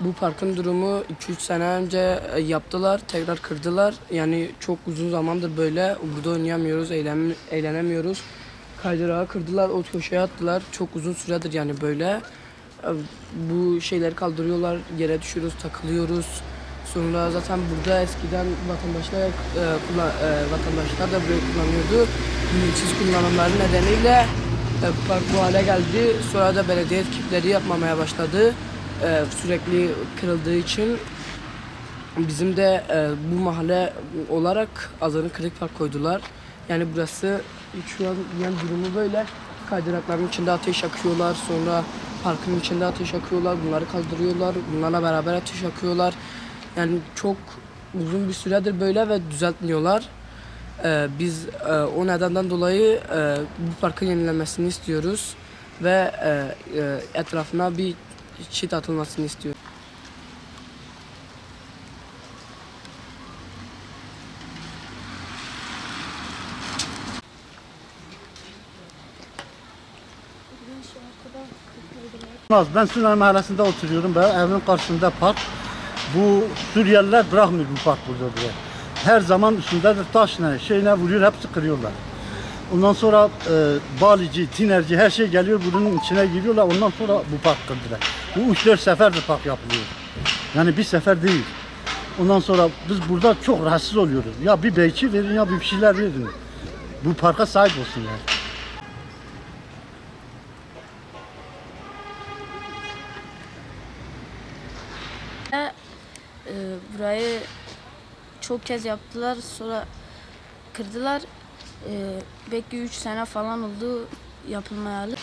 Bu parkın durumu 2-3 sene önce e, yaptılar, tekrar kırdılar. Yani çok uzun zamandır böyle burada oynayamıyoruz, eğlen, eğlenemiyoruz. Kaydırağı kırdılar, o köşeye attılar. Çok uzun süredir yani böyle. E, Bu şeyleri kaldırıyorlar, yere düşüyoruz, takılıyoruz. Sonra zaten burada eskiden vatandaşlar e, kullan- e, vatandaşlar da burayı kullanıyordu. Bilinçsiz kullanımları nedeniyle e, park bu hale geldi. Sonra da belediye ekipleri yapmamaya başladı. E, sürekli kırıldığı için bizim de e, bu mahalle olarak Azan'ı Kırık Park koydular. Yani burası şu an yani durumu böyle. Kaydırakların içinde ateş yakıyorlar. Sonra parkın içinde ateş yakıyorlar. Bunları kaldırıyorlar. Bunlarla beraber ateş yakıyorlar. Yani çok uzun bir süredir böyle ve düzeltmiyorlar. Ee, biz e, o nedenden dolayı e, bu parkın yenilenmesini istiyoruz ve e, e, etrafına bir çit atılmasını istiyoruz. Olmaz. Ben Sunan Mahallesi'nde oturuyorum. Ben evimin karşısında park. Bu Suriyeliler bırakmıyor bu park burada diye. Her zaman üstündedir taşla, şeyine vuruyor, hepsi kırıyorlar. Ondan sonra e, balici, tinerci her şey geliyor bunun içine giriyorlar. Ondan sonra bu park kırdılar. Bu üç dört seferdir park yapılıyor. Yani bir sefer değil. Ondan sonra biz burada çok rahatsız oluyoruz. Ya bir beyçi verin ya bir şeyler verin. Bu parka sahip olsunlar. E, burayı çok kez yaptılar sonra kırdılar. E, belki 3 sene falan oldu yapılmayalı.